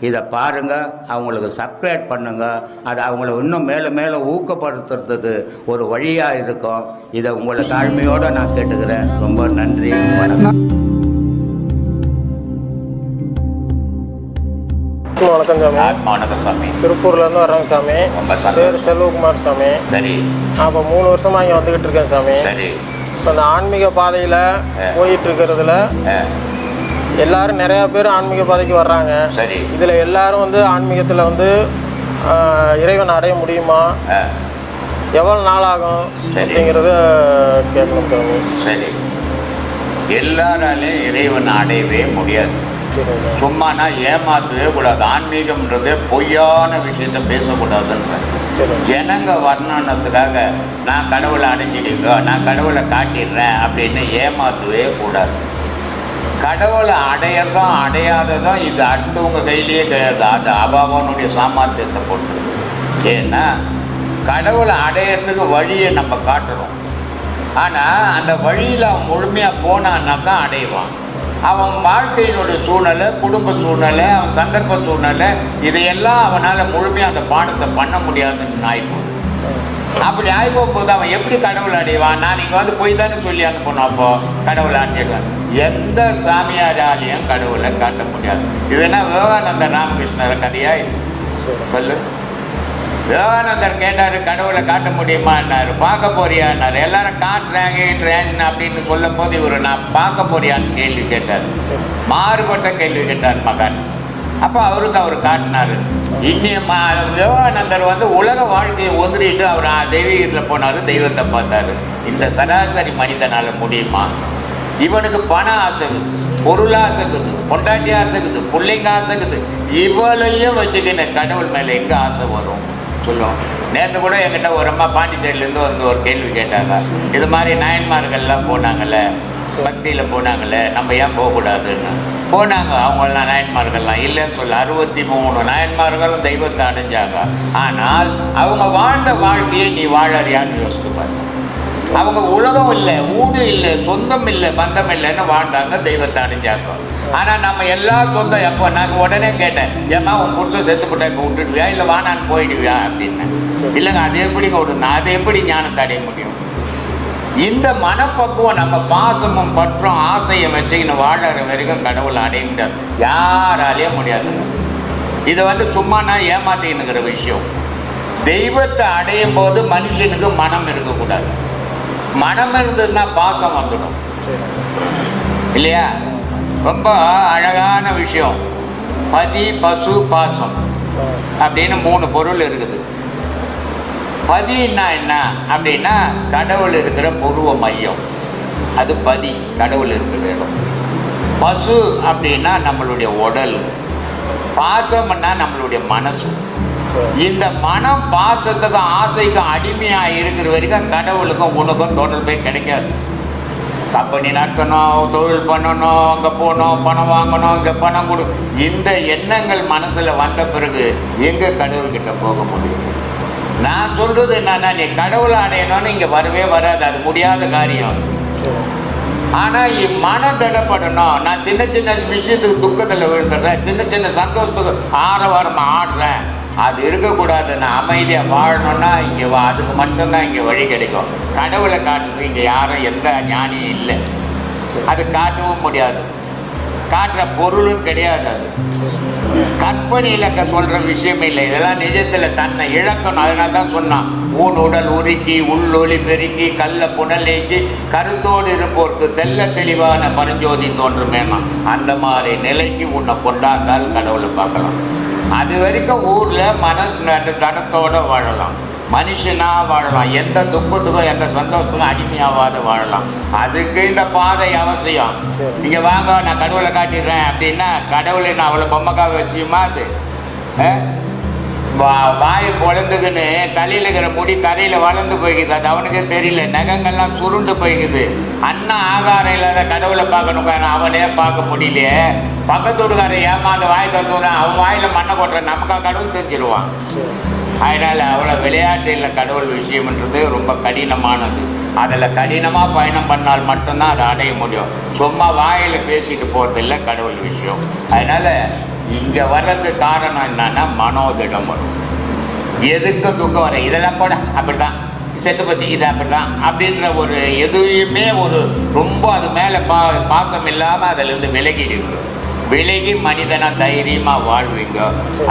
இதை பாருங்க அவங்களுக்கு சப்ஸ்கிரைப் பண்ணுங்க. அது அவங்கள இன்னும் மேலும் மேலும் ஊக்கப்படுத்துறதுக்கு ஒரு வழியாக இருக்கும். இதை உங்களை தாழ்மையோடு நான் கேட்டுக்கிறேன். ரொம்ப நன்றி. வணக்கம். வணக்கம் சாமி. வணக்கம் சாமி. திருப்பூர்லேருந்து வர்றேங்க சாமி. பேர் செல்வகுமார் சாமி. சரி. நான் இப்போ மூணு வருஷமாக இங்கே வந்துக்கிட்டு இருக்கேன் சாமி. சரி. இப்போ இந்த ஆன்மீக பாதையில் போயிட்டு இருக்கிறதுல எல்லாரும் நிறையா பேர் ஆன்மீக பாதைக்கு வர்றாங்க. சரி. இதில் எல்லாரும் வந்து ஆன்மீகத்தில் வந்து இறைவன் அடைய முடியுமா? எவ்வளோ நாள் ஆகும். அப்படிங்கிறத கேட்கணும் சரி. எல்லாராலையும் இறைவன் அடையவே முடியாது. சரிங்க சும்மானா ஏமாற்றவே கூடாது. ஆன்மீகம்ன்றது பொய்யான விஷயத்த பேசக்கூடாதுன்ற ஜனங்க வர்ணனத்துக்காக நான் கடவுளை அடைஞ்சிடுங்க நான் கடவுளை காட்டிடுறேன் அப்படின்னு ஏமாற்றவே கூடாது. கடவுளை அடையறதும் அடையாததும் இது அடுத்தவங்க கையிலேயே கிடையாது. அது அபாவனுடைய சாமர்த்தியத்தை பொறுத்து ஏன்னா கடவுளை அடையிறதுக்கு வழியை நம்ம காட்டுறோம். ஆனால் அந்த வழியில் அவன் முழுமையாக போனான்னாக்கா அடைவான். அவன் வாழ்க்கையினுடைய சூழ்நிலை குடும்ப சூழ்நிலை அவன் சந்தர்ப்ப சூழ்நிலை இதையெல்லாம் அவனால் முழுமையாக அந்த பாடத்தை பண்ண முடியாதுன்னு ஆயிப்போம் அப்படி ஆகிப்போகும்போது அவன் எப்படி கடவுள் அடைவான்? நான் நீங்கள் வந்து போய் தானே சொல்லி அனுப்பணும் அப்போ கடவுளை அடைவான் எந்த சாமியாராலையும் கடவுளை காட்ட முடியாது. இதுனா விவேகானந்த ராமகிருஷ்ணர் கதையா இது? சொல்லு. விவேகானந்தர் கேட்டார் கடவுளை காட்ட முடியுமான்னாரு. பார்க்க போறியான்னாரு. எல்லாரும் காட்டுறாங்க கேட்டுறேன் அப்படின்னு சொல்லும் போது இவர் நான் பார்க்க போறியான்னு கேள்வி கேட்டார். மாறுபட்ட கேள்வி கேட்டார் மகன். அப்போ அவருக்கு அவர் காட்டினார். இன்னும் மா விவேகானந்தர் வந்து உலக வாழ்க்கையை ஒதுறிட்டு அவர் தெய்வீகத்தில் போனார் தெய்வத்தை பார்த்தாரு. இந்த சராசரி மனிதனால் முடியுமா? இவனுக்கு பண ஆசைக்குது பொருள் ஆசைக்குது பொண்டாட்டி ஆசைக்குது பிள்ளைங்க ஆசைக்குது இவளையும் வச்சுக்கின்னு கடவுள் மேலே எங்கே ஆசை வரும்? சொல்லுவோம். நேற்று கூட என்கிட்ட ஒரு அம்மா பாண்டிச்சேரியிலேருந்து வந்து ஒரு கேள்வி கேட்டாங்க. இது மாதிரி நாயன்மார்கள்லாம் போனாங்கல்ல பக்தியில் போனாங்கல்ல நம்ம ஏன் போகக்கூடாதுன்னு? போனாங்க. அவங்களாம் நாயன்மார்கள்லாம். இல்லைன்னு சொல்ல அறுபத்தி மூணு நாயன்மார்களும் தெய்வத்தை அடைஞ்சாங்க. ஆனால் அவங்க வாழ்ந்த வாழ்க்கையை நீ வாழறியான்னு யோசித்து பாரு. அவங்க உலகம் இல்லை ஊடு இல்லை சொந்தம் இல்லை பந்தம் இல்லைன்னு வாழ்ந்தாங்க தெய்வத்தை அடைஞ்சாங்க. ஆனால் நம்ம எல்லா சொந்தம் எப்போ? நான் உடனே கேட்டேன். ஏம்மா உன் புருஷன் செத்து போட்டா இப்போ விட்டுடுவியா இல்லை வானான்னு போயிடுவியா? அப்படின்னு. இல்லைங்க அது எப்படிங்க விடணும் அதை எப்படி ஞானத்தை அடைய முடியும்? இந்த மனப்பக்குவம் நம்ம பாசமும் பற்றும் ஆசையும் வச்சுக்கின்னு வாழற வரைக்கும் கடவுளை அடைய முடியாது. இதை வந்து சும்மா நான் ஏமாத்தின்னுங்கிற விஷயம். தெய்வத்தை அடையும் போது மனுஷனுக்கு மனம் இருக்கக்கூடாது. மனம் இருந்ததுன்னா பாசம் வந்துடும். சரி இல்லையா? ரொம்ப அழகான விஷயம். பதி பசு பாசம். அப்படின்னு மூணு பொருள் இருக்குது. பதின்னா என்ன? அப்படின்னா கடவுள் இருக்கிற புருவ மையம். அது பதி கடவுள் இருக்கிற இடம். பசு அப்படின்னா நம்மளுடைய உடல். பாசம்னா நம்மளுடைய மனசு. இந்த மனம் பாசத்துக்கும் ஆசைக்கும் அடிமையாக இருக்கிற வரைக்கும் கடவுளுக்கும் உனக்கும் தொடர்பே கிடைக்காது. கம்பெனி நடத்தணும் தொழில் பண்ணணும் அங்கே போகணும் பணம் வாங்கணும் இங்கே பணம் கொடு. இந்த எண்ணங்கள் மனசில் வந்த பிறகு எங்கே கடவுள்கிட்ட போக முடியும்? நான் சொல்கிறது என்னன்னா நீ கடவுளை அடையணும்னு இங்கே வரவே வராது. அது முடியாத காரியம். ஆனால் என் மன தடப்படணும் நான் சின்ன சின்ன விஷயத்துக்கு துக்கத்தில் விழுந்துடுறேன். சின்ன சின்ன சந்தோஷத்துக்கு ஆரவாரமாக ஆடுறேன். அது இருக்கக்கூடாது. நான் அமைதியாக வாழணும்னா இங்கே வா. அதுக்கு மட்டும்தான் இங்கே வழி கிடைக்கும். கடவுளை காட்டுறது இங்கே யாரும் எந்த ஞானியும் இல்லை. அது காட்டவும் முடியாது. காட்டுற பொருளும் கிடையாது அது. கற்பனையில் கற்பனையில சொல்கிற விஷயம் இல்லை. இதெல்லாம் நிஜத்தில் தன்னை இழக்கணும். அதனால தான் சொன்னான். ஊன் உடல் உருக்கி உள்ளொளி பெருக்கி கல்ல புனல் நீக்கி கருத்தோடு இருப்போருக்கு தெல்ல தெளிவான பரஞ்சோதி தோன்றுமேனா அந்த மாதிரி நிலைக்கு உன்னை கொண்டாந்தால் கடவுளை பார்க்கலாம். அது வரைக்கும் ஊரில் மன நட- வாழலாம். மனுஷனா வாழலாம். எந்த துக்கத்துக்கும் எந்த சந்தோஷத்துக்கும் அடிமையாவாத வாழலாம். அதுக்கு இந்த பாதை அவசியம். சரி. நீங்க வாங்க நான் கடவுளை காட்டிடுறேன் அப்படின்னா கடவுளை நான் அவ்வளோ பொம்மைக்காக வச்சுமா அது? வா வாயை பொழந்துக்குன்னு தலையில் இருக்கிற முடி கரையில் வளர்ந்து போய்க்குது. அது அவனுக்கே தெரியல. நகங்கள்லாம் சுருண்டு போய்க்குது. அண்ணன் ஆகாரம் இல்லாத கடவுளை பார்க்கணும். அவனே பார்க்க முடியலையே பக்கத்து வீட்டுக்காரன் ஏமாந்த வாய் தத்துவம் அவன் வாயில் மண்ணை கொட்டுறான். நமக்கா கடவுள் தெரிஞ்சிருவான். சரி. அதனால் அவ்வளோ விளையாட்டு இல்லை கடவுள் விஷயம்ன்றது ரொம்ப கடினமானது. அதில் கடினமாக பயணம் பண்ணால் மட்டும்தான் அதை அடைய முடியும். சும்மா வாயில் பேசிட்டு போகிறது இல்லை கடவுள் விஷயம். அதனால் இங்கே வர்றது காரணம் என்னன்னா மனோதிடம் வரும். எதுக்கும் துக்கம் வர இதெல்லாம் கூட அப்படிதான் செத்து போச்சு இது அப்படிதான் அப்படின்ற ஒரு எதுவுமே ஒரு ரொம்ப அது மேலே பா பாசம் இல்லாமல் அதிலேருந்து விலகிடுவோம் விலகி மனிதனா தைரியமாக வாழ்வீங்க.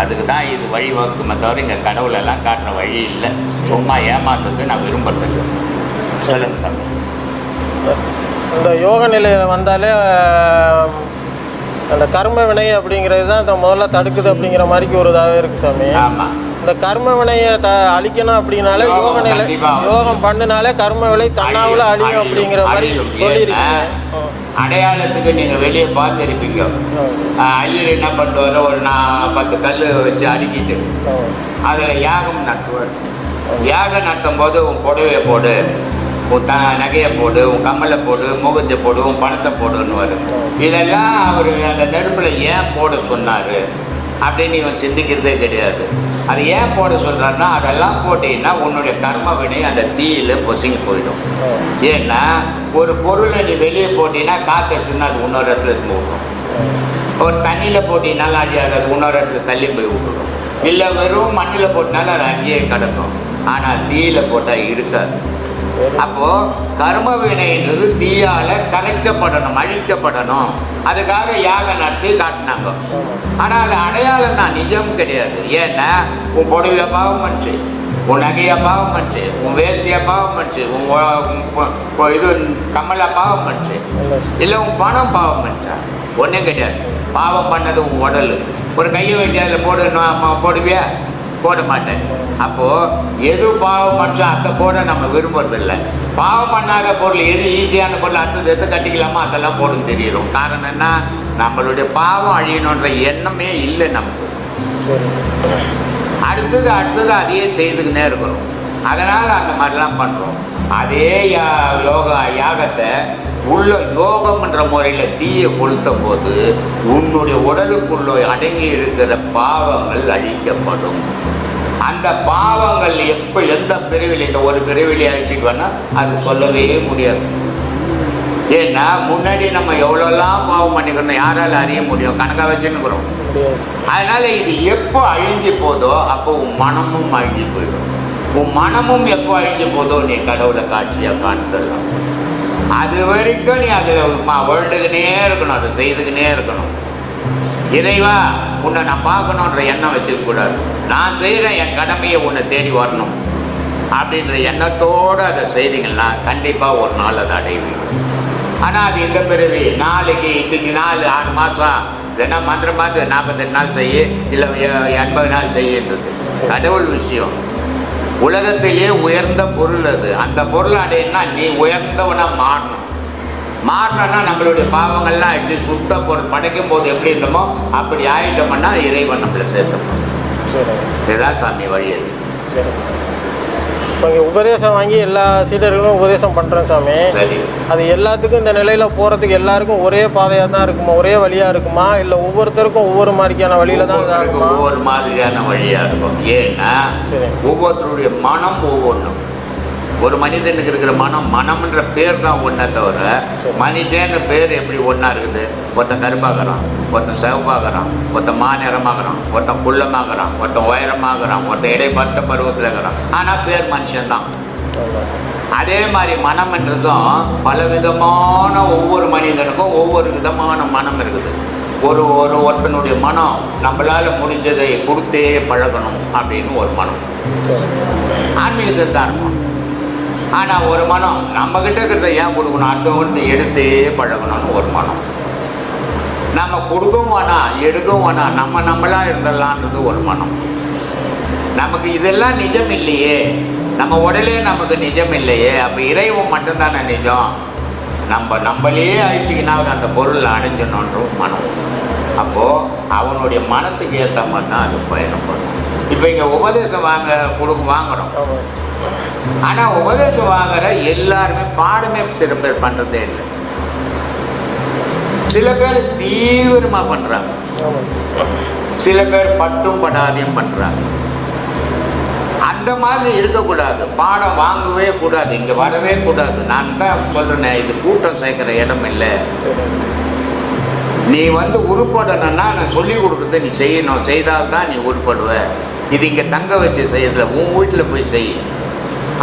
அதுக்கு தான் இது வழிவகுக்குமே தவிர இங்கே கடவுளெல்லாம் காட்டுற வழி இல்லை. சும்மா ஏமாத்துறது நான் விரும்புறதில்லை. சொல்லுங்க இந்த யோக நிலையில் வந்தாலே அந்த கர்ம வினை அப்படிங்கிறது தான் இந்த முதல்ல தடுக்குது அப்படிங்கிற மாதிரிக்கு ஒரு இதாகவே இருக்குது சாமி. ஆமாம் இந்த கர்ம வினையை த அழிக்கணும் அப்படின்னாலே யோக நிலை. யோகம் பண்ணினாலே கர்ம விலை தன்னாவில் அழியும், அப்படிங்கிற மாதிரி. சொல்லியிருக்கீங்க அடையாளத்துக்கு நீங்கள் வெளியே பார்த்துருப்பீங்க. ஐயர் என்ன பண்ணுவார் ஒரு நான் பத்து கல் வச்சு அடுக்கிட்டு. அதில் யாகம் நட்டுவார். யாகம் நட்டும் போது உன் புடவையை போடு உன் த நகையை போடு உன் கம்மலை போடு முகத்தை போடு உன் பணத்தை போடுன்னுவார். இதெல்லாம் அவர் அந்த நெருப்பில் ஏன் போட சொன்னார்? அப்படின்னு இவன் சிந்திக்கிறதே கிடையாது. அது ஏன் போட சொல்கிறாருன்னா அதெல்லாம் போட்டீங்கன்னா உன்னுடைய கர்ம வினை அந்த தீயில் பொசுங்கி போயிடும். ஏன்னா ஒரு பொருளை நீ வெளியே போட்டீங்கன்னா காத்தடிச்சுன்னா அது இன்னொரு இடத்துல இருந்து ஒரு தண்ணியில் போட்டீங்கனாலும் அழியாது அது இன்னொரு இடத்துல தள்ளி போய் விட்டுடும். இல்லை வெறும் மண்ணில் போட்டினாலும் அது அங்கேயே கிடக்கும். ஆனால் தீயில் போட்டால் இருக்காது. அப்போ கர்ம வினைன்றது தீயால கரைக்கப்படணும் அழிக்கப்படணும். அதுக்காக யாகம் நடத்தி காட்டினாங்க. ஆனால் அது அடையாளம் தான் நிஜம் கிடையாது. ஏன்னா உன் புடவைய பாவம் பண்ணுச்சு உன் நகைய பாவம் பண்ணுச்சு உன் வேஷ்டிய பாவம் பண்ணுச்சு உன் இது கம்மலை பாவம் பண்ணுச்சு. இல்லை உன் பணம் பாவம் பண்ணிச்சா? ஒன்றும் கிடையாது. பாவம் பண்ணது உன் உடல். ஒரு கையை வெட்டி அதில் போடு போடுவியா? போட மாட்டேன். அப்போது எது பாவம் பண்ணோ அதை போட நம்ம விரும்புறதில்ல. பாவம் பண்ணாத பொருள் எது ஈஸியான பொருள் அடுத்தது எது கட்டிக்கலாமோ அதெல்லாம் போடும் தெரியும். காரணம் என்ன? நம்மளுடைய பாவம் அழியணுன்ற எண்ணமே இல்லை நமக்கு. அடுத்தது அடுத்தது அதையே செய்துக்கினே இருக்கிறோம். அதனால் அந்த மாதிரிலாம் பண்ணுறோம் அதே யா யோகா யாகத்தை உள்ள யோகம்ன்ற முறையில் தீயை கொளுத்த போது உன்னுடைய உடலுக்குள்ள அடங்கி இருக்கிற பாவங்கள் அழிக்கப்படும். அந்த பாவங்கள் எப்போ எந்த பிரிவில் இந்த ஒரு பிரிவில் அழிச்சிட்டு அது சொல்லவே முடியாது. ஏன்னா முன்னாடி நம்ம எவ்வளோலாம் பாவம் பண்ணிக்கணும் யாரால அறிய முடியும். கணக்காக வச்சுன்னுக்குறோம். அதனால இது எப்போ அழிஞ்சு போதோ அப்போ உன் மனமும் அழிஞ்சு போயிடும். உன் மனமும் எப்போ அழிஞ்சு போதோ நீ கடவுளை காட்சியாக காண்பிடலாம் அது வரைக்கும் நீ அதில் வேண்டுக்குனே இருக்கணும். அதை செய்துக்கினே இருக்கணும். இறைவா உன்னை நான் பார்க்கணுன்ற எண்ணம் வச்சுக்க கூடாது நான் செய்கிற என் கடமையை உன்னை தேடி வரணும். அப்படின்ற எண்ணத்தோடு அதை செய்தீங்கன்னா கண்டிப்பாக ஒரு நாள் அதை அடைவீங்க. ஆனால் அது இந்த பிறவி? நாளைக்கு இத்தனை நாள் ஆறு மாதம் இல்லைன்னா மாதிரி நாற்பத்தெட்டு நாள் செய்ய இல்லை எண்பது நாள் செய்யன்றது. கடவுள் விஷயம். உலகத்திலேயே உயர்ந்த பொருள் அது. அந்த பொருள் அடையினா நீ உயர்ந்தவனாக மாறணும். மாறினோன்னா நம்மளுடைய பாவங்கள்லாம் அடிச்சு சுத்த பொருள் படைக்கும் போது எப்படி இருந்தோமோ அப்படி ஆயிட்டோம்னா இறைவன் நம்மளை சேர்த்துப்போம் சரி. இதுதான் சாமி வழி அது. சரி. இப்போ இங்கே உபதேசம் வாங்கி எல்லா சீடர்களும் உபதேசம் பண்ணுறேன் சாமி. அது எல்லாத்துக்கும் இந்த நிலையில் போகிறதுக்கு எல்லாருக்கும் ஒரே பாதையாக தான் இருக்குமா? ஒரே வழியாக இருக்குமா? இல்லை ஒவ்வொருத்தருக்கும் ஒவ்வொரு மாதிரியான வழியில் தான் ஒவ்வொருத்தருக்கும் இதாகுமா ஒவ்வொரு மாதிரியான வழியா இருக்கும். ஏன்னா. ஒவ்வொருத்தருடைய மனம் ஒவ்வொன்றும். ஒரு மனிதனுக்கு இருக்கிற மனம் மனம்ன்ற பேர் தான் ஒன்றே தவிர. மனுஷன்னு பேர் எப்படி ஒன்றா இருக்குது? ஒருத்தன் கருப்பாகிறான் ஒருத்தன் சிவப்பாகிறான் ஒருத்தன் மாநிறமாகறான் ஒருத்தன் குள்ளமாகறான் ஒருத்தன் உயரமாகறான் ஒருத்தன் இடைப்பட்ட பருவத்தில் இருக்கிறான். ஆனால் பேர் மனுஷன்தான். அதே மாதிரி மனம்ன்றதும் பல விதமான ஒவ்வொரு மனிதனுக்கும் ஒவ்வொரு விதமான மனம் இருக்குது. ஒரு ஒரு ஒருத்தனுடைய மனம் நம்மளால் முடிஞ்சதை கொடுத்தே பழகணும் அப்படின்னு ஒரு மனம். ஆன்மீகத்தில் தான் இருக்கும். ஆனால் ஒரு மனம் நம்மக்கிட்ட இருக்கிறத ஏன் கொடுக்கணும்? அடுத்தவங்க எடுத்தே பழகணும்னு ஒரு மனம். நம்ம கொடுக்கவும் வேணாம் எடுக்கவும் வேணாம் நம்ம நம்மளாக இருந்துடலான்றது ஒரு மனம். நமக்கு இதெல்லாம் நிஜம் இல்லையே. நம்ம உடலே நமக்கு நிஜம் இல்லையே. அப்போ இறைவன் மட்டும்தானே நிஜம். நம்ம நம்மளே அழிச்சிக்கினாவது அந்த பொருள் அடைஞ்சணுன்றவும் மனம். அப்போது அவனுடைய மனத்துக்கு ஏற்ற மாதிரி தான் அது பயணப்படும். இப்போ இங்கே உபதேசம் வாங்க கொடுக்க வாங்குறோம் ஆனால் உபதேசம் வாங்குற எல்லாருமே பாடமே சில பேர் பண்ணுறதே இல்லை. சில பேர் தீவிரமாக பண்ணுறாங்க சில பேர் பட்டும் படாதையும் பண்ணுறாங்க அந்த மாதிரி இருக்கக்கூடாது. பாடம் வாங்கவே கூடாது. இங்கே வரவே கூடாது. நான் தான் சொல்கிறேன் இது கூட்டம் சேர்க்குற இடம் இல்லை. நீ வந்து உருப்படணும்னா நான் சொல்லி கொடுக்குறத நீ செய்யணும். செய்தால்தான் நீ உருப்படுவ. இது இங்கே தங்க வச்சு செய்யறதில்ல உன் வீட்டில் போய் செய்.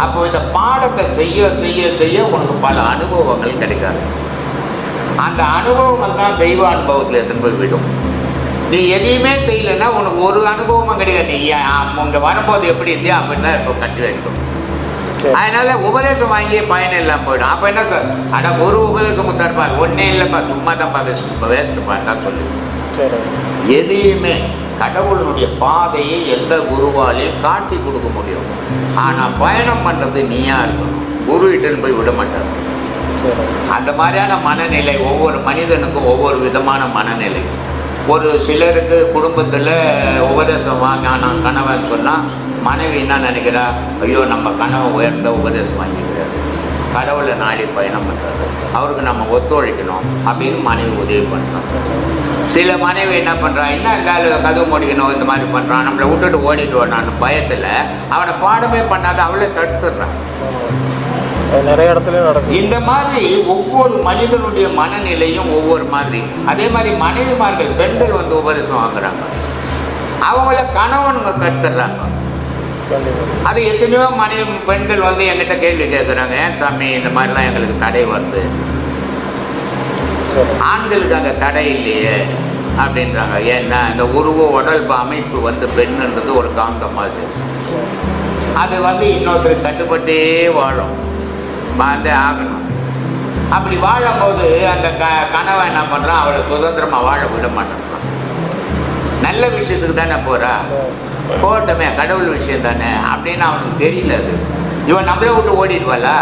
அப்போ இந்த பாடத்தை செய்ய செய்ய செய்ய உனக்கு பல அனுபவங்கள் கிடைக்காது. அந்த அனுபவங்கள் தான் தெய்வ அனுபவத்தில் எடுத்துன்னு போய் விடும். நீ எதையுமே செய்யலைன்னா உனக்கு ஒரு அனுபவமும் கிடையாது நீ இங்கே வரும்போது எப்படி இருந்தியோ அப்படி தான் இப்போ கட்டி சரி. அதனால உபதேசம் வாங்கியே பயன் இல்லாமல் போயிடும். அப்போ என்ன சார்? அட ஒரு உபதேசம் கொடுத்தாருப்பா ஒன்றே இல்லைப்பா. சும்மா தான்ப்பா வேஸ்ட் வேஸ்ட்டுப்பா தான் சொல்லு. எதையுமே கடவுளுடைய பாதையை எந்த குருவாலையும் காட்டி கொடுக்க முடியும். ஆனால் பயணம் பண்ணுறது நீயா இருக்கணும். குரு இட்டுன்னு போய் விட மாட்டார். சரி அந்த மாதிரியான மனநிலை ஒவ்வொரு மனிதனுக்கும் ஒவ்வொரு விதமான மனநிலை. ஒரு சிலருக்கு குடும்பத்தில் உபதேசம் வாங்கினான் கணவன் சொன்னால் மனைவி என்ன நினைக்கிறா? ஐயோ நம்ம கணவன் உயர்ந்த உபதேசம் வாங்கிக்கிறார். கடவுளை நாடி பயணம் பண்ணுறாரு அவருக்கு நம்ம ஒத்துழைக்கணும். அப்படின்னு மனைவி உதவி பண்ணுறான் சில மனைவி என்ன பண்ணுறா என்ன ஆளு கதவு முடிக்கணும்? இந்த மாதிரி பண்ணுறான் நம்மளை விட்டுட்டு ஓடிட்டு வரான்னு பயத்தில். அவனை பாடமே பண்ணாத அவளை தடுத்துடுறான் நிறைய இடத்துலையும் நடக்குது. இந்த மாதிரி ஒவ்வொரு மனிதனுடைய மனநிலையும் ஒவ்வொரு மாதிரி. அதே மாதிரி மனைவிமார்கள் பெண்கள் வந்து உபதேசம் வாங்குறாங்க. அவங்கள கணவனுங்க கட்டுறாங்க அது எத்தனையோ மனைவி பெண்கள் வந்து என்கிட்ட கேள்வி கேட்குறாங்க ஏன் சாமி இந்த மாதிரிலாம் எங்களுக்கு தடை வருது? ஆண்களுக்கு அந்த தடை இல்லையே அப்படின்றாங்க. ஏன்னா இந்த உருவ உடல் அமைப்பு வந்து பெண்ணுன்றது ஒரு காந்தம் அது. அது வந்து இன்னொருத்தர் கட்டுப்பட்டே வாழும். வாழ்ந்தே ஆகணும். அப்படி வாழும்போது அந்த க கணவன் என்ன பண்ணுறான் அவளை சுதந்திரமாக வாழ விட மாட்டேங்கிறான் நல்ல விஷயத்துக்கு தானே போகிறா போட்டமே கடவுள் விஷயம் தானே அப்படின்னு அவனுக்கு தெரியல அது. இவன் நம்மளை விட்டு ஓடிடுவாளா?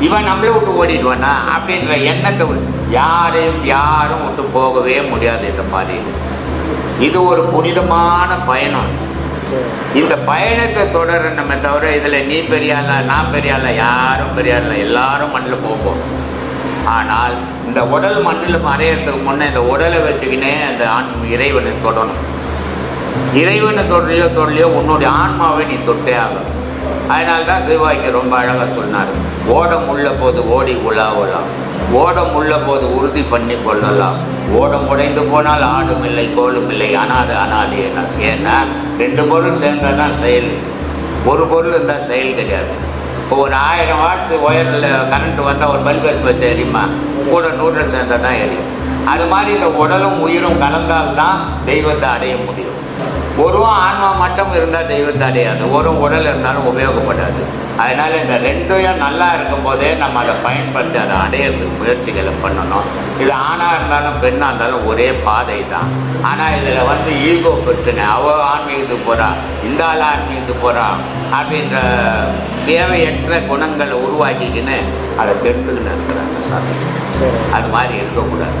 இவன் நம்மளை விட்டு ஓடிடுவானா? அப்படின்ற எண்ணத்தை யாரையும் யாரும் விட்டு போகவே முடியாது இந்த பாதையில் இது ஒரு புனிதமான பயணம். இந்த பயணத்தை தொடரணுமே தவிர இதில் நீ பெரியால நான் பெரியால யாரும் பெரியால எல்லாரும் மண்ணில் போகும். ஆனால் இந்த உடல் மண்ணில் மறையறதுக்கு முன்னே இந்த உடலை வச்சுக்கினே அந்த ஆண் இறைவனை தொடணும். இறைவனை தொடலையோ தொடலையோ உன்னுடைய ஆன்மாவை நீ தொட்டே ஆகணும். அதனால்தான் சிவாய்க்கு ரொம்ப அழகாக சொன்னார் ஓடம் உள்ள போது ஓடி உலாவலாம் ஓடம் உள்ள போது உறுதி பண்ணி கொள்ளலாம் ஓடம் உடைந்து போனால் ஆடும் இல்லை கோலும் இல்லை அனாது அனாது என்ன ஏன்னா ரெண்டு பொருள் சேர்ந்தால் தான் செயல். ஒரு பொருள் இருந்தால் செயல் கிடையாது. இப்போ ஒரு ஆயிரம் வாட்ஸ் ஒயரில் கரண்ட் வந்தால் ஒரு பல்ப் எடுத்து வச்சு எரியுமா? கூட நூற்றில் சேர்ந்தால் தான் எரியும். அது மாதிரி இந்த உடலும் உயிரும் கலந்தால்தான் தெய்வத்தை அடைய முடியும். ஒரு ஆன்மா மட்டும் இருந்தால் தெய்வத்தை அடையாது. ஒரு உடல் இருந்தாலும் உபயோகப்படாது. அதனால் இந்த ரெண்டையும் நல்லா இருக்கும்போதே நம்ம அதை பயன்படுத்தி அதை அடையிறதுக்கு முயற்சிகளை பண்ணணும். இது ஆணாக இருந்தாலும் பெண்ணாக இருந்தாலும் ஒரே பாதை தான் ஆனால் இதில் வந்து ஈகோ பிரச்சனை. அவ ஆன்மீகத்துக்கு போகிறா இந்த ஆள் ஆன்மீகத்துக்கு போகிறா அப்படின்ற தேவையற்ற குணங்களை உருவாக்கிக்கின்னு அதை கெடுத்துக்கின்னு இருக்கிறாங்க சரி. அது மாதிரி இருக்கக்கூடாது.